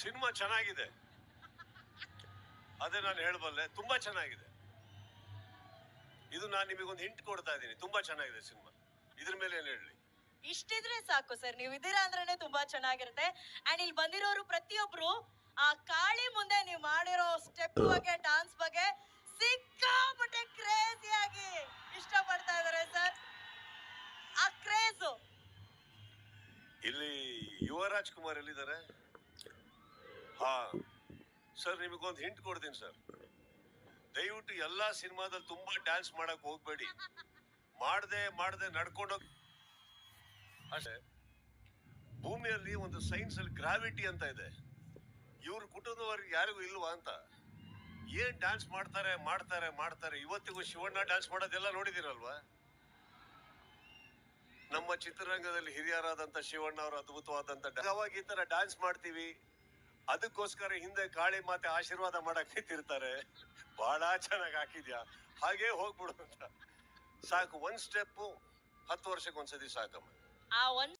Cinema ಚೆನ್ನಾಗಿದೆ. ಅದೇ ನಾನು ಹೇಳಬಲ್ಲೆ ತುಂಬಾ ಚೆನ್ನಾಗಿದೆ. ಇದು ನಾನು ನಿಮಗೊಂದು ಹಿಂಟ್ ಕೊಡ್ತಾ ಇದ್ದೀನಿ ತುಂಬಾ ಚೆನ್ನಾಗಿದೆ ಸಿನಿಮಾ. ಇದ್ರ ಮೇಲೆ ಏನ್ ಹೇಳಿ? ಇಷ್ಟಿದ್ರೆ ಸಾಕು ಸರ್ ನೀವು ಇದೀರಾ ಅಂದ್ರೆ ತುಂಬಾ ಚೆನ್ನಾಗಿರುತ್ತೆ. ಅಂಡ್ ಇಲ್ಲಿ ಬಂದಿರೋರು ಪ್ರತಿಯೊಬ್ರು ಆ ಕಾಳಿ ಮುಂದೆ ನೀವು ಮಾಡಿರೋ ಸ್ಟೆಪ್ ಬಗ್ಗೆ ಡಾನ್ಸ್ ಬಗ್ಗೆ ಸಿಕ್ಕಾಪಟ್ಟೆ ಕ್ರೇಜಿ ಆಗಿ ಇಷ್ಟಪಡ್ತಾ ಇದಾರೆ ಸರ್. ಆ ಕ್ರೇಜು ಇಲ್ಲಿ ಯುವರಾಜ್ ಕುಮಾರ್ ಎಲ್ಲಿದ್ದಾರೆ? ಹಾ. ಸರ್, ನಿಮಗೊಂದು ಹಿಂಟ್ ಕೊಡ್ತೀನಿ ಸರ್. ದಯವಿಟ್ಟು ಎಲ್ಲಾ ಸಿನಿಮಾದಲ್ಲಿ ತುಂಬಾ ಡ್ಯಾನ್ಸ್ ಮಾಡಕ್ ಹೋಗಬೇಡಿ. ಮಾಡದೆ ಮಾಡದೆ ನಡ್ಕೊಂಡು ಅಷ್ಟೇ. ಭೂಮಿಯಲ್ಲಿ ಒಂದು ಸೈನ್ಸ್ ಅಲ್ಲಿ ಗ್ರಾವಿಟಿ ಅಂತ ಇದೆ. ಇವ್ರ ಕುಟುಂಬದವ್ರಿಗೆ ಯಾರಿಗೂ ಇಲ್ವಾ ಅಂತ. ಏನ್ ಡ್ಯಾನ್ಸ್ ಮಾಡ್ತಾರೆ ಮಾಡ್ತಾರೆ ಮಾಡ್ತಾರೆ. ಇವತ್ತಿಗೂ ಶಿವಣ್ಣ ಡ್ಯಾನ್ಸ್ ಮಾಡೋದೆಲ್ಲ ನೋಡಿದಿರಲ್ವಾ? ನಮ್ಮ ಚಿತ್ರರಂಗದಲ್ಲಿ ಹಿರಿಯರಾದಂತ ಶಿವಣ್ಣ ಅವರು ಅದ್ಭುತವಾದಂತ ಡ- ಅವಾಗ ಈ ತರ ಡ್ಯಾನ್ಸ್ ಮಾಡ್ತೀವಿ. ಅದಕ್ಕೋಸ್ಕರ ಹಿಂದೆ ಕಾಳಿ ಮಾತೆ ಆಶೀರ್ವಾದ ಮಾಡಕ್ ನಿಂತಿರ್ತಾರೆ. ಬಹಳ ಚೆನ್ನಾಗಿ ಹಾಕಿದ್ಯಾ? ಹಾಗೆ ಹೋಗ್ಬಿಡು ಅಂತ. ಸಾಕು, ಒಂದ್ ಸ್ಟೆಪ್ ಹತ್ತು ವರ್ಷಕ್ಕೆ ಒಂದ್ಸತಿ ಸಾಕಮ್ಮ. ಆ ಒಂದ್